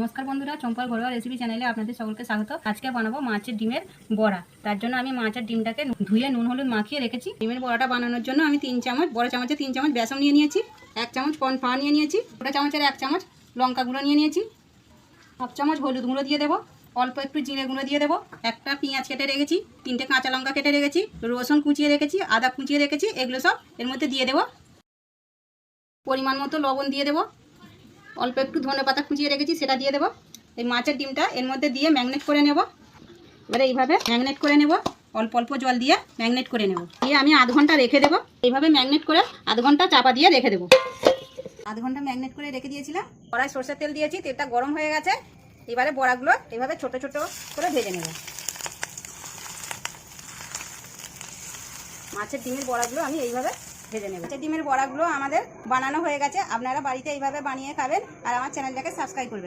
নমস্কার বন্ধুরা, চম্পার ঘরোয়া রেসিপি চ্যানেলে আপনাদের সকলকে স্বাগত। আজকে বানাবো মাছের ডিমের বড়া। তার জন্য আমি মাছের ডিমটাকে ধুয়ে নুন, হলুদ মাখিয়ে রেখেছি। ডিমের বড়াটা বানানোর জন্য আমি তিন চামচ, বড় চামচে তিন চামচ বেসন নিয়ে নিয়েছি, এক চামচ কর্নফ্লাওয়ার নিয়ে নিয়েছি ওটা চামচের এক চামচ লঙ্কা গুঁড়ো নিয়ে নিয়েছি, হাফ চামচ হলুদ গুঁড়ো দিয়ে দেবো, অল্প একটু জিরে গুঁড়ো দিয়ে দেবো, একটা পেঁয়াজ কেটে রেখেছি, তিনটে কাঁচা লঙ্কা কেটে রেখেছি, রসুন কুচিয়ে রেখেছি, আদা কুচিয়ে রেখেছি, এগুলো সব এর মধ্যে দিয়ে দেবো। পরিমাণ মতো লবণ দিয়ে দেবো। অল্প একটু ধনে পাতা কুচিয়ে রেখেছি, সেটা দিয়ে দেবো। এই মাছের ডিমটা এর মধ্যে দিয়ে ম্যাগনেট করে নেব। এবারে এইভাবে ম্যাগনেট করে নেব, অল্প অল্প জল দিয়ে ম্যাগনেট করে নেব। দিয়ে আমি আধ ঘণ্টা রেখে দেবো। এইভাবে ম্যাগনেট করে আধ ঘণ্টা চাপা দিয়ে রেখে দেবো। আধ ঘণ্টা ম্যাগনেট করে রেখে দিয়েছিলাম। কড়াই সরষের তেল দিয়েছি, তেলটা গরম হয়ে গেছে। এবারে বড়াগুলো এইভাবে ছোট ছোট করে ভেজে নেব। মাছের ডিমের বড়াগুলো আমি এইভাবে ভেজে নেব। মাছের ডিমের বড়াগুলো আমাদের বানানো হয়ে গেছে। আপনারা বাড়িতে এইভাবে বানিয়ে খাবেন আর আমার চ্যানেলটাকে সাবস্ক্রাইব করবেন।